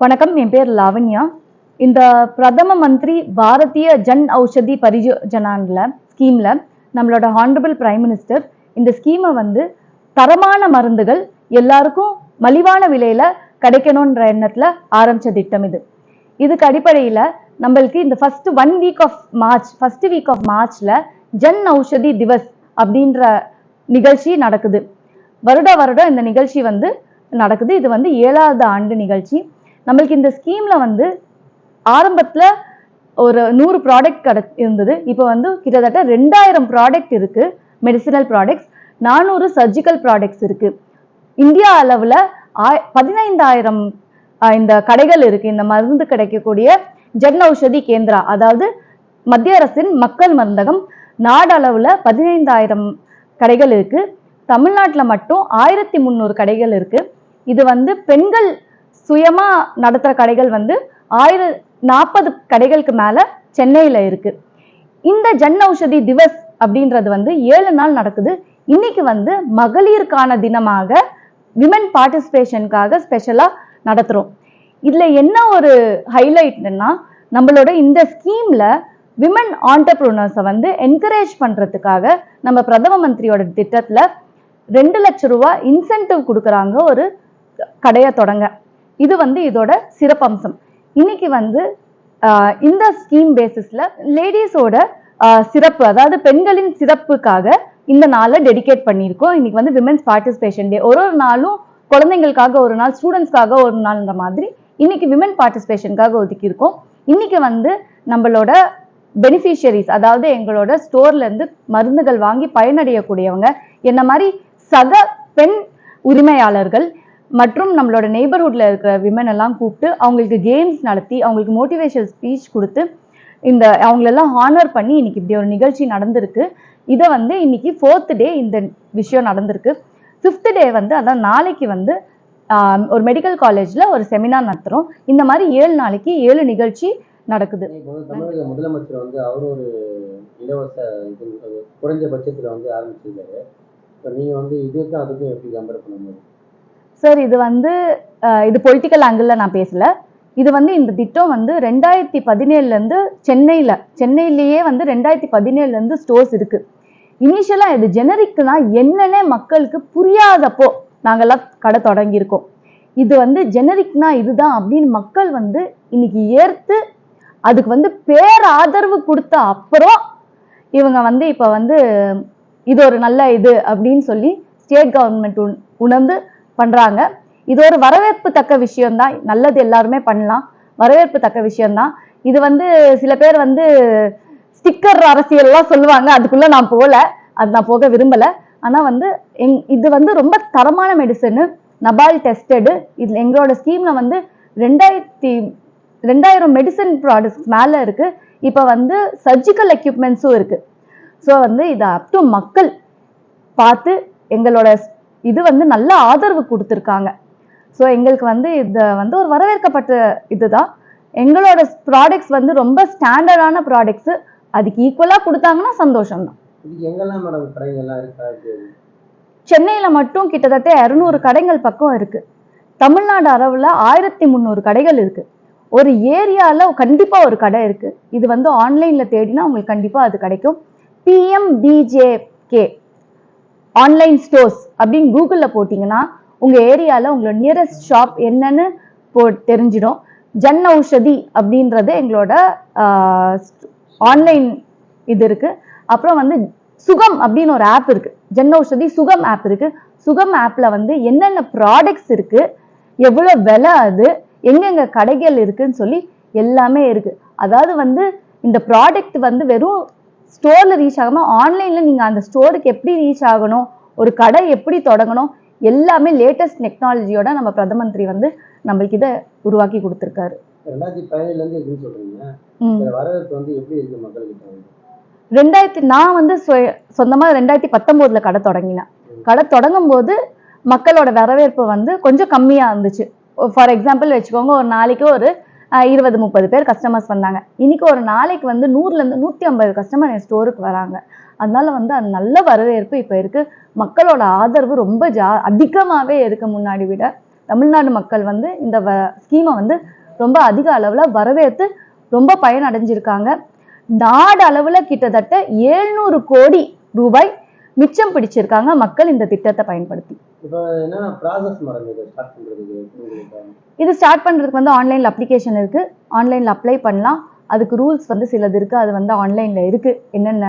வணக்கம் என் பேர் லாவண்யா. இந்த பிரதம மந்திரி பாரதிய ஜன் ஔஷதி பரிஜனான்ல ஸ்கீம்ல நம்மளோட ஹானரபிள் பிரைம் மினிஸ்டர் இந்த ஸ்கீமை வந்து தரமான மருந்துகள் எல்லாருக்கும் மலிவான விலையில கிடைக்கணுன்ற எண்ணத்துல ஆரம்பிச்ச திட்டம் இது. இதுக்கு அடிப்படையில நம்மளுக்கு இந்த first one week of March first week of மார்ச்ல ஜன் ஔஷதி திவஸ் அப்படின்ற நிகழ்ச்சி நடக்குது. வருட வருடம் இந்த நிகழ்ச்சி வந்து நடக்குது. இது வந்து ஏழாவது ஆண்டு நிகழ்ச்சி. நம்மளுக்கு இந்த ஸ்கீம்ல வந்து ஆரம்பத்தில் ஒரு நூறு ப்ராடக்ட் கட இருந்தது. இப்போ வந்து கிட்டத்தட்ட ரெண்டாயிரம் ப்ராடக்ட் இருக்கு. மெடிசினல் ப்ராடக்ட்ஸ் நானூறு சர்ஜிக்கல் ப்ராடக்ட்ஸ் இருக்கு. இந்தியா அளவில் ஆய் பதினைந்தாயிரம் இந்த கடைகள் இருக்கு. இந்த மருந்து கிடைக்கக்கூடிய ஜன் ஔஷதி கேந்திரா அதாவது மத்திய அரசின் மக்கள் மருந்தகம். நாடளவில் பதினைந்தாயிரம் கடைகள் இருக்கு. தமிழ்நாட்டில் மட்டும் ஆயிரத்தி முந்நூறு கடைகள் இருக்கு. இது வந்து பெண்கள் சுயமா நடத்துற கடைகள் வந்து ஆயிர நாற்பது கடைகளுக்கு மேல சென்னையில இருக்கு. இந்த ஜன் ஔஷதி திவஸ் அப்படின்றது வந்து ஏழு நாள் நடக்குது. இன்னைக்கு வந்து மகளிருக்கான தினமாக விமன் பார்ட்டிசிபேஷனுக்காக ஸ்பெஷலா நடத்துறோம். இதுல என்ன ஒரு ஹைலைட்னா நம்மளோட இந்த ஸ்கீம்ல விமன் ஆண்டர்பிரினர்ஸை வந்து என்கரேஜ் பண்ணுறதுக்காக நம்ம பிரதம மந்திரியோட திட்டத்தில் ரெண்டு லட்சம் ரூபாய் இன்சென்டிவ் கொடுக்குறாங்க ஒரு கடையை தொடங்க. இது வந்து இதோட சிறப்பம்சம். இன்னைக்கு வந்து இந்த ஸ்கீம் பேசிஸ்ல லேடிஸோட சிறப்பு அதாவது பெண்களின் சிறப்புக்காக இந்த நாளை டெடிகேட் பண்ணியிருக்கோம். இன்னைக்கு வந்து விமென்ஸ் பார்ட்டிசிபேஷன் டே ஒரு ஒரு நாளும் குழந்தைங்களுக்காக ஒரு நாள் ஸ்டூடெண்ட்ஸ்க்காக ஒரு நாள்ன்ற மாதிரி இன்னைக்கு விமன் பார்ட்டிசிபேஷனுக்காக ஒதுக்கியிருக்கோம். இன்னைக்கு வந்து நம்மளோட பெனிஃபிஷியரிஸ் அதாவது எங்களோட ஸ்டோர்ல இருந்து மருந்துகள் வாங்கி பயனடையக்கூடியவங்க என்ன மாதிரி சக பெண் உரிமையாளர்கள் மற்றும் நம்மளோட நெய்பர்ஹுட்ல இருக்கிற விமன் எல்லாம் கூப்பிட்டு அவங்களுக்கு கேம்ஸ் நடத்தி அவங்களுக்கு மோட்டிவேஷனல் ஸ்பீச் கொடுத்து இந்த அவங்களெல்லாம் ஹானர் பண்ணி இன்னைக்கு இப்படி ஒரு நிகழ்ச்சி நடந்திருக்கு. இதை வந்து இன்னைக்கு ஃபோர்த் டே இந்த விஷயம் நடந்திருக்கு. ஃபிஃப்த் டே வந்து அதான் நாளைக்கு வந்து ஒரு மெடிக்கல் காலேஜில் ஒரு செமினார் நடத்துகிறோம் இந்த மாதிரி ஏழு நாளைக்கு ஏழு நிகழ்ச்சி நடக்குது. தமிழக முதலமைச்சர் வந்து அவர் ஒரு இலவச குறைஞ்ச பட்சத்தில் வந்து ஆரம்பிச்சிருக்காரு. இப்போ நீங்கள் வந்து இதுக்கும் அதுக்கும் எப்படி கம்பேர் பண்ண முடியும்? சார் இது வந்து இது பொலிட்டிக்கல் ஆங்கிளில் நான் பேசல. இது வந்து இந்த திட்டம் வந்து ரெண்டாயிரத்தி பதினேழுலேருந்து சென்னையில் சென்னையிலேயே வந்து ரெண்டாயிரத்தி பதினேழுலேருந்து ஸ்டோர்ஸ் இருக்குது இனிஷியலாக இது ஜெனரிக்னா என்னென்ன மக்களுக்கு புரியாதப்போ நாங்கள்லாம் கடை தொடங்கியிருக்கோம். இது வந்து ஜெனரிக்னா இதுதான் அப்படின்னு மக்கள் வந்து இன்னைக்கு ஏற்று அதுக்கு வந்து பேராதரவு கொடுத்த அப்புறம் இவங்க வந்து இப்போ வந்து இது ஒரு நல்ல இது அப்படின்னு சொல்லி ஸ்டேட் கவர்மெண்ட் உணர்ந்து பண்றாங்க. இது ஒரு வரவேற்பு தக்க விஷயம்தான். நல்லது எல்லாருமே பண்ணலாம். வரவேற்பு தக்க விஷயம்தான். இது வந்து சில பேர் வந்து ஸ்டிக்கர் அரசியல்லாம் சொல்லுவாங்க. அதுக்குள்ள நான் போகல அது நான் போக விரும்பல. ஆனா வந்து எங் இது வந்து ரொம்ப தரமான மெடிசனு நபால் டெஸ்டடு இதுல எங்களோட ஸ்கீம்ல வந்து ரெண்டாயிரத்தி ரெண்டாயிரம் மெடிசன் ப்ராடக்ட்ஸ் மேல இருக்கு. இப்போ வந்து சர்ஜிக்கல் எக்யூப்மெண்ட்ஸும் இருக்கு. ஸோ வந்து இதை அப் டு மக்கள் பார்த்து எங்களோட இது வந்து நல்ல ஆதரவு கொடுத்துருக்காங்க. ஸோ எங்களுக்கு வந்து இது வந்து ஒரு வரவேற்கப்பட்ட இதுதான். எங்களோட ப்ராடக்ட்ஸ் வந்து ரொம்ப ஸ்டாண்டர்டான ப்ராடக்ட்ஸு அதுக்கு ஈக்குவலாக கொடுத்தாங்கன்னா சந்தோஷம்தான். இருக்கா? இது சென்னையில் மட்டும் கிட்டத்தட்ட இரநூறு கடைகள் பக்கம் இருக்கு. தமிழ்நாடு அளவில் ஆயிரத்தி முந்நூறு கடைகள் இருக்கு. ஒரு ஏரியாவில் கண்டிப்பாக ஒரு கடை இருக்கு. இது வந்து ஆன்லைனில் தேடினா உங்களுக்கு கண்டிப்பாக அது கிடைக்கும். பிஎம்பிஜேகே ஆன்லைன் ஸ்டோர்ஸ் அப்படின்னு கூகுளில் போட்டிங்கன்னா உங்கள் ஏரியாவில் உங்களோட நியரஸ்ட் ஷாப் என்னன்னு போ தெரிஞ்சிடும். ஜன் ஔஷதி அப்படின்றது எங்களோட ஆன்லைன் இது இருக்குது அப்புறம் வந்து சுகம் அப்படின்னு ஒரு ஆப் இருக்குது ஜன் ஔஷதி சுகம் ஆப் இருக்குது சுகம் ஆப்பில் வந்து என்னென்ன ப்ராடக்ட்ஸ் இருக்குது எவ்வளோ விலை அது எங்கெங்க கடைகள் இருக்குன்னு சொல்லி எல்லாமே இருக்குது அதாவது வந்து இந்த ப்ராடக்ட் வந்து வெறும் ஸ்டோரில் ரீச் ஆகாமல் ஆன்லைனில் நீங்கள் அந்த ஸ்டோருக்கு எப்படி ரீச் ஆகணும் ஒரு கடை எப்படி தொடங்கணும்? எல்லாமே லேட்டஸ்ட் டெக்னாலஜியோட நம்ம பிரதம மந்திரி வந்து நம்மளுக்கு இதை உருவாக்கி கொடுத்துருக்காரு. ரெண்டாயிரத்தி பதினேழுலேருந்து சொல்கிறீங்க வரவேற்பு வந்து எப்படி மக்கள்கிட்ட? ரெண்டாயிரத்தி நான் வந்து சொ- சொந்தமா ரெண்டாயிரத்தி பத்தொன்பதுல கடை தொடங்கினேன். கடை தொடங்கும் போது மக்களோட வரவேற்பு வந்து கொஞ்சம் கம்மியா இருந்துச்சு. ஃபார் எக்ஸாம்பிள் வச்சுக்கோங்க ஒரு நாளைக்கு ஒரு இருபது முப்பது பேர் கஸ்டமர்ஸ் வந்தாங்க. இன்னைக்கு ஒரு நாளைக்கு வந்து நூறுலேருந்து நூற்றி ஐம்பது கஸ்டமர் என் ஸ்டோருக்கு வராங்க. அதனால வந்து அது நல்ல வரவேற்பு இப்போ இருக்குது மக்களோட ஆதரவு ரொம்ப ஜா அதிகமாகவே இருக்குது முன்னாடி விட. தமிழ்நாடு மக்கள் வந்து இந்த வ ஸ்கீமை வந்து ரொம்ப அதிக அளவில் வரவேற்று ரொம்ப பயனடைஞ்சிருக்காங்க. நாடு அளவில் கிட்டத்தட்ட ஏழ்நூறு கோடி ரூபாய் மிச்சம் பிடிச்சிருக்காங்க மக்கள் இந்த திட்டத்தை பயன்படுத்தி. இதை ஸ்டார்ட் இது பண்ணுறதுக்கு வந்து ஆன்லைனில் அப்ளிகேஷன் இருக்குது ஆன்லைனில் அப்ளை பண்ணலாம். அதுக்கு ரூல்ஸ் வந்து சிலது இருக்குது அது வந்து ஆன்லைனில் இருக்குது என்னென்ன